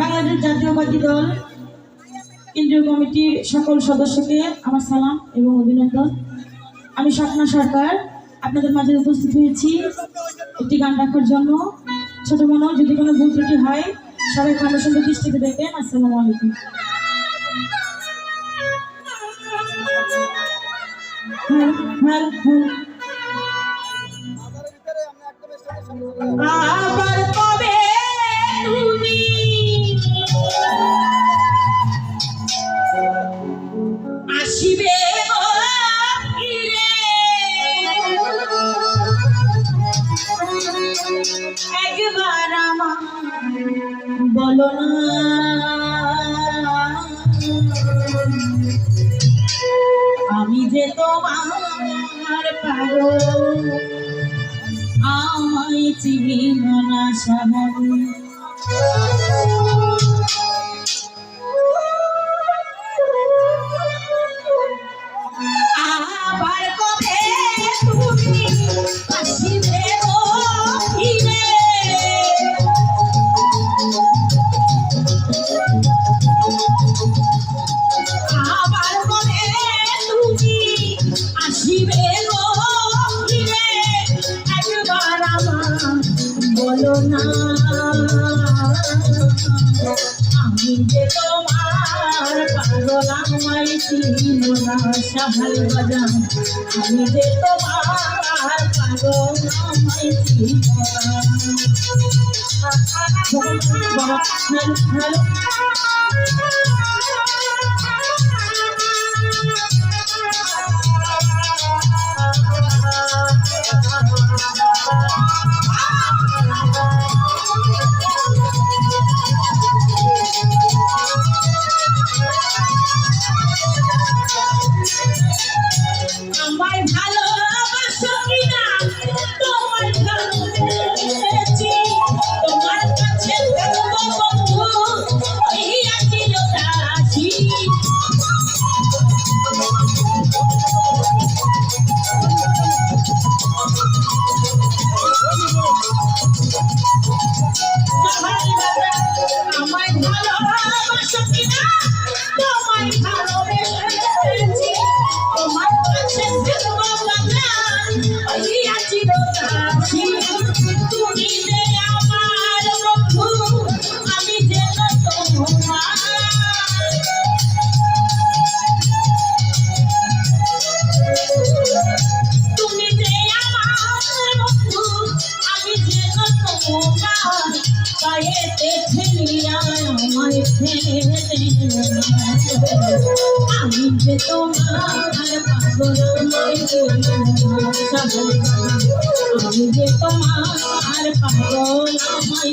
বাংলাদেশ জাতীয়বাদী দল কেন্দ্রীয় কমিটির সকল সদস্যকে আমার সালাম এবং অভিনন্দন। আমি স্বপ্না সরকার আপনাদের মাঝে উপস্থিত হয়েছি। একটি গান রাখার জন্য। ছোট মনে যদি কোনো ভুল ত্রুটি হয় সবাই আমার সঙ্গে দৃষ্টিতে দেখবেন। আসসালামু আলাইকুম। হ্যাঁ হ্যাঁ হ্যাঁ। আবার আমি যে তোমার পাগল আমায় চিনি না সাহার পাগল আমায় চিনিল না সাহাল বাজান আমি যে তোমার পাগল আমায় চিনিল না যে তোমার পাগল আমি যে তোমার পাগল আমায়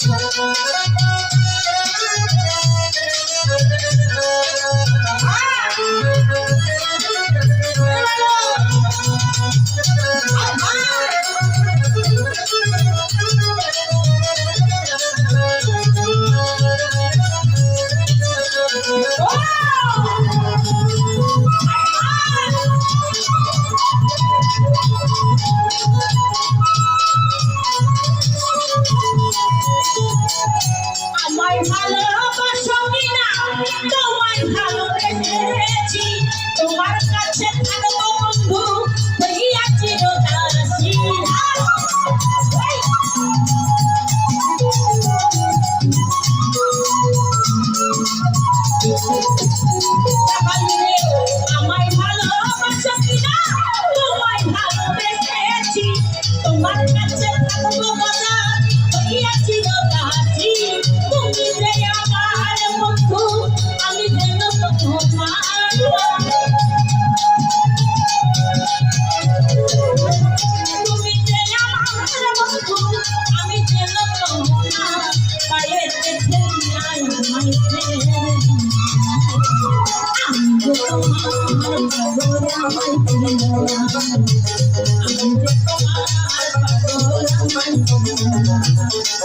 তোমার ভালোবাসো কিনা? ছেড়ে আলা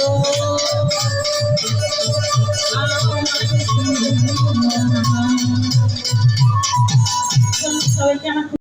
Oh,